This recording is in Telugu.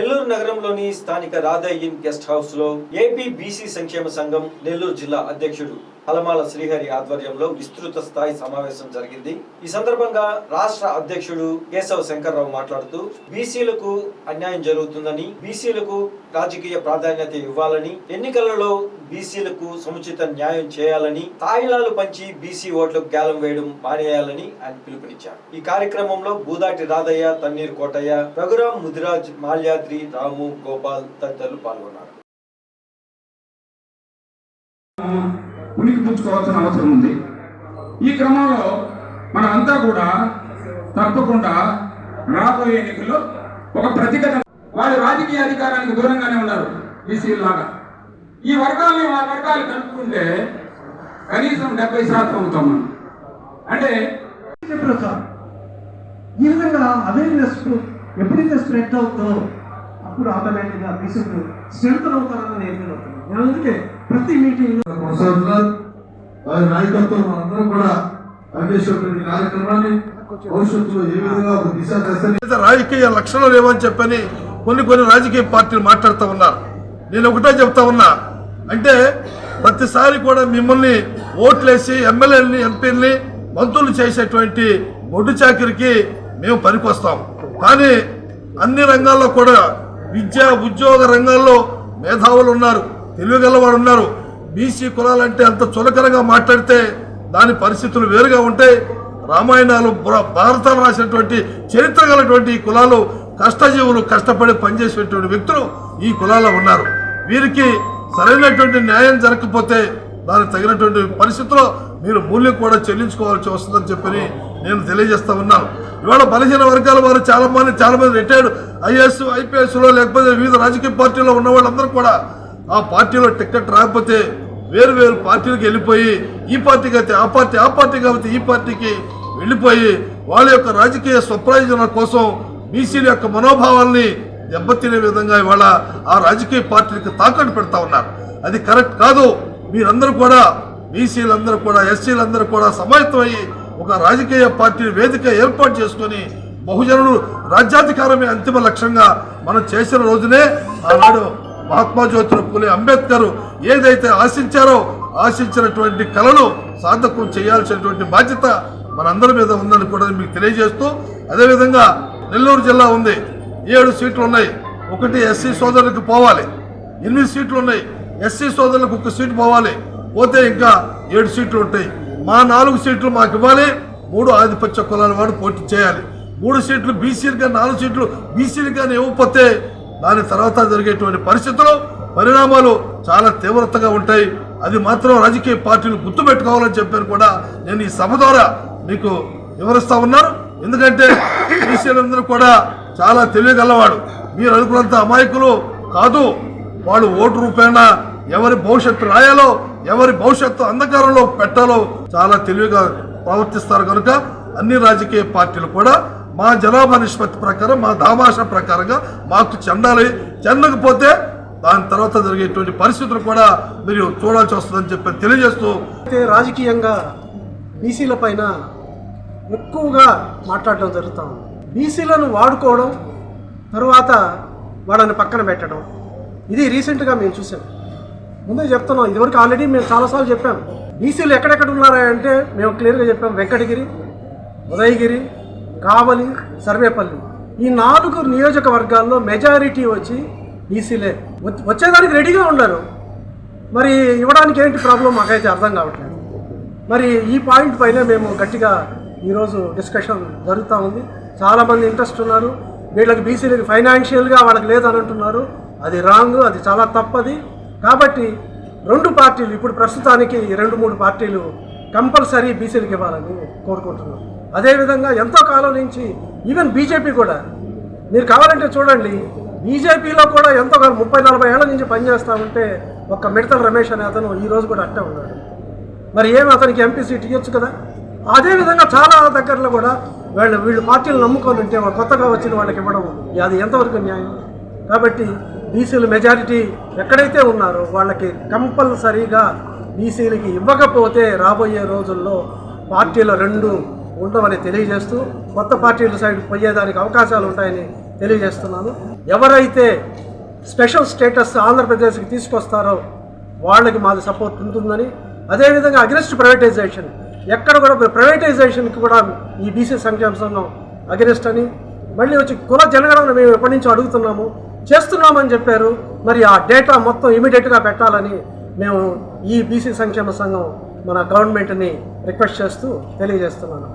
నెల్లూరు నగరంలోని స్థానిక రాధయ్యన్ గెస్ట్ హౌస్లో ఏపీ బీసీ సంక్షేమ సంఘం నెల్లూరు జిల్లా అధ్యక్షుడు హలమాల శ్రీహరి ఆధ్వర్యంలో విస్తృత స్థాయి సమావేశం జరిగింది. ఈ సందర్భంగా రాష్ట్ర అధ్యక్షుడు కేశవ శంకర్రావు మాట్లాడుతూ బీసీలకు అన్యాయం జరుగుతుందని బీసీలకు రాజకీయ ప్రాధాన్యత ఇవ్వాలని ఎన్నికలలో బీసీలకు సముచిత న్యాయం చేయాలని తాయిలాలు పంచి బీసీ ఓట్లకు గ్యాలం వేయడం మానేయాలని ఆయన పిలుపునిచ్చారు. ఈ కార్యక్రమంలో బూదాటి రాధయ్య తన్నీరు కోటయ్య రఘురాం ముదిరాజ్ మాల్యాద్రి రాము గోపాల్ తదితరులు పాల్గొన్నారు. ఉనికి పుచ్చుకోవాల్సిన అవసరం ఉంది. ఈ క్రమంలో మనమంతా కూడా తప్పకుండా రాబోయే ఎన్నికల్లో ఒక ప్రతిఘట వాళ్ళు రాజకీయ అధికారానికి దూరంగానే ఉన్నారు బీసీలు లాగా ఈ వర్గాల్ని ఆ వర్గాలు కలుపుకుంటే కనీసం డెబ్బై శాతం అవుతాం మనం. అంటే ఈ విధంగా అవేర్నెస్ ఎప్పుడైతే స్ప్రెడ్ అవుతుందో అప్పుడు ఆటోమేటిక్గా బీసీలు స్ట్రెంత్ అవుతారని నేను నేను అందుకే ప్రతి మీటింగ్ వారి నాయకత్వం అందరం కూడా పనిచేసేటువంటి కార్యక్రమాన్ని భవిష్యత్తులో ఏ విధంగా ఒక దిశ రాజకీయ లక్షణాలు ఏమని చెప్పని కొన్ని కొన్ని రాజకీయ పార్టీలు మాట్లాడుతూ ఉన్నారు. నేను ఒకటే చెప్తా ఉన్నా. అంటే ప్రతిసారి కూడా మిమ్మల్ని ఓట్లేసి ఎమ్మెల్యేలని ఎంపీలని మంత్రులు చేసేటువంటి మొడ్డు చాకిరికి మేము పనికొస్తాం. కానీ అన్ని రంగాల్లో కూడా విద్యా ఉద్యోగ రంగాల్లో మేధావులు ఉన్నారు తెలివిగలవాడు ఉన్నారు. బీసీ కులాలంటే అంత చులకనగా మాట్లాడితే దాని పరిస్థితులు వేరుగా ఉంటాయి రామాయణాలు భారతాలు రాసినటువంటి చరిత్ర గలటువంటి ఈ కులాలు కష్టజీవులు కష్టపడి పనిచేసేటువంటి వ్యక్తులు ఈ కులాల్లో ఉన్నారు. వీరికి సరైనటువంటి న్యాయం జరగకపోతే దానికి తగినటువంటి పరిస్థితుల్లో మీరు మూల్యం కూడా చెల్లించుకోవాల్సి వస్తుందని చెప్పని నేను తెలియజేస్తా ఉన్నాను. ఇవాళ బలహీన వర్గాల వారు చాలామంది చాలామంది రిటైర్డ్ ఐఏఎస్ ఐపీఎస్లో లేకపోతే వివిధ రాజకీయ పార్టీలో ఉన్న వాళ్ళందరూ కూడా ఆ పార్టీలో టికెట్ రాకపోతే వేరు వేరు పార్టీలకు వెళ్ళిపోయి ఈ పార్టీకి అయితే ఆ పార్టీ ఆ పార్టీ కాబట్టి ఈ పార్టీకి వెళ్ళిపోయి వాళ్ళ యొక్క రాజకీయ స్వప్రయోజనాల కోసం బీసీల యొక్క మనోభావాల్ని దెబ్బతినే విధంగా ఇవాళ ఆ రాజకీయ పార్టీలకు తాకట్టు పెడతా ఉన్నారు. అది కరెక్ట్ కాదు. మీరందరూ కూడా బీసీలందరూ కూడా ఎస్సీలందరూ కూడా సమాయత్తమయ్యి ఒక రాజకీయ పార్టీ వేదిక ఏర్పాటు చేసుకొని బహుజనులు రాజ్యాధికారమే అంతిమ లక్ష్యంగా మనం చేసిన రోజునే ఆనాడు మహాత్మా జ్యోతిరావు పూలే అంబేద్కర్ ఏదైతే ఆశించారో ఆశించినటువంటి కళలు సాధకం చేయాల్సినటువంటి బాధ్యత మనందరి మీద ఉందని కూడా మీకు తెలియజేస్తూ అదేవిధంగా నెల్లూరు జిల్లా ఉంది. ఏడు సీట్లు ఉన్నాయి. ఒకటి ఎస్సీ సోదరులకు పోవాలి. ఎనిమిది సీట్లు ఉన్నాయి. ఎస్సీ సోదరులకు ఒక సీటు పోవాలి. పోతే ఇంకా ఏడు సీట్లు ఉంటాయి. మా నాలుగు సీట్లు మాకు ఇవ్వాలి. మూడు ఆధిపత్య కులాల వాడు పోటీ చేయాలి. మూడు సీట్లు బీసీలుగా నాలుగు సీట్లు బీసీలుగా ఇవ్వకపోతే దాని తర్వాత జరిగేటువంటి పరిస్థితులు పరిణామాలు చాలా తీవ్రతగా ఉంటాయి. అది మాత్రం రాజకీయ పార్టీలు గుర్తుపెట్టుకోవాలని చెప్పారు కూడా నేను ఈ సభ ద్వారా మీకు వివరిస్తా ఉన్నాను. ఎందుకంటే బీసీలందరూ కూడా చాలా తెలియగలవాడు మీరు అనుకున్నంత అమాయకులు కాదు. వాళ్ళు ఓటు రూపేణా ఎవరి భవిష్యత్తు రాయాలో ఎవరి భవిష్యత్తు అంధకారంలో పెట్టాలో చాలా తెలివిగా ప్రవర్తిస్తారు కనుక అన్ని రాజకీయ పార్టీలు కూడా మా జనాభా నిష్పత్తి ప్రకారం మా దామాష ప్రకారంగా మాకు చెందాలి. చెందకపోతే దాని తర్వాత జరిగేటువంటి పరిస్థితులు కూడా మీరు చూడాల్సి వస్తుందని చెప్పి తెలియజేస్తూ అయితే రాజకీయంగా బీసీల పైన ఎక్కువగా మాట్లాడడం జరుగుతూ ఉంది. బీసీలను వాడుకోవడం తరువాత వాళ్ళని పక్కన పెట్టడం ఇది రీసెంట్గా మేము చూసాం. ముందే చెప్తున్నాం ఇదివరకు ఆల్రెడీ మేము చాలాసార్లు చెప్పాం. బీసీలు ఎక్కడెక్కడ ఉన్నారా అంటే మేము క్లియర్గా చెప్పాం వెంకటగిరి ఉదయగిరి కావలి సర్వేపల్లి. ఈ నాలుగు నియోజకవర్గాల్లో మెజారిటీ వచ్చి బీసీలే. వచ్చేదానికి రెడీగా ఉన్నారు మరి ఇవ్వడానికి ఏంటి ప్రాబ్లం మాకైతే అర్థం కావట్లేదు. మరి ఈ పాయింట్ పైన మేము గట్టిగా ఈరోజు డిస్కషన్ జరుగుతూ ఉంది. చాలామంది ఇంట్రెస్ట్ ఉన్నారు. వీళ్ళకి బీసీలకి ఫైనాన్షియల్గా వాళ్ళకి లేదని అంటున్నారు. అది రాంగ్ అది చాలా తప్పది. కాబట్టి రెండు పార్టీలు ఇప్పుడు ప్రస్తుతానికి రెండు మూడు పార్టీలు కంపల్సరీ బీసీలకు ఇవ్వాలని కోరుకుంటున్నాం. అదేవిధంగా ఎంతో కాలం నుంచి ఈవెన్ బీజేపీ కూడా. మీరు కావాలంటే చూడండి బీజేపీలో కూడా ఎంతో కాలం ముప్పై నలభై ఏళ్ళ నుంచి పనిచేస్తా ఉంటే ఒక్క మిడతల రమేష్ అనే అతను ఈ రోజు కూడా అట్టే ఉన్నాడు. మరి ఏమి అతనికి ఎంపీ సీట్ ఇవ్వచ్చు కదా? అదేవిధంగా చాలా దగ్గరలో కూడా వీళ్ళు వీళ్ళు పార్టీలు నమ్ముకొని ఉంటే వాళ్ళు కొత్తగా వచ్చిన వాళ్ళకి ఇవ్వడం అది ఎంతవరకు న్యాయం? కాబట్టి బీసీలు మెజారిటీ ఎక్కడైతే ఉన్నారో వాళ్ళకి కంపల్సరీగా బీసీలకి ఇవ్వకపోతే రాబోయే రోజుల్లో పార్టీల రెండు ఉండవని తెలియజేస్తూ కొత్త పార్టీల సైడ్ పోయేదానికి అవకాశాలు ఉంటాయని తెలియజేస్తున్నాను. ఎవరైతే స్పెషల్ స్టేటస్ ఆంధ్రప్రదేశ్కి తీసుకొస్తారో వాళ్ళకి మాది సపోర్ట్ ఉంటుందని అదేవిధంగా అగ్రెస్ట్ ప్రైవేటైజేషన్. ఎక్కడ కూడా ప్రైవేటైజేషన్కి కూడా ఈ బీసీ సంక్షేమ సంఘం అగ్రెస్ట్ అని మళ్ళీ వచ్చి కుల జనగణన మేము ఎప్పటి నుంచో అడుగుతున్నాము. చేస్తున్నామని చెప్పారు. మరి ఆ డేటా మొత్తం ఇమీడియట్గా పెట్టాలని మేము ఈ బీసీ సంక్షేమ సంఘం మన గవర్నమెంట్ని రిక్వెస్ట్ చేస్తూ తెలియజేస్తున్నాను.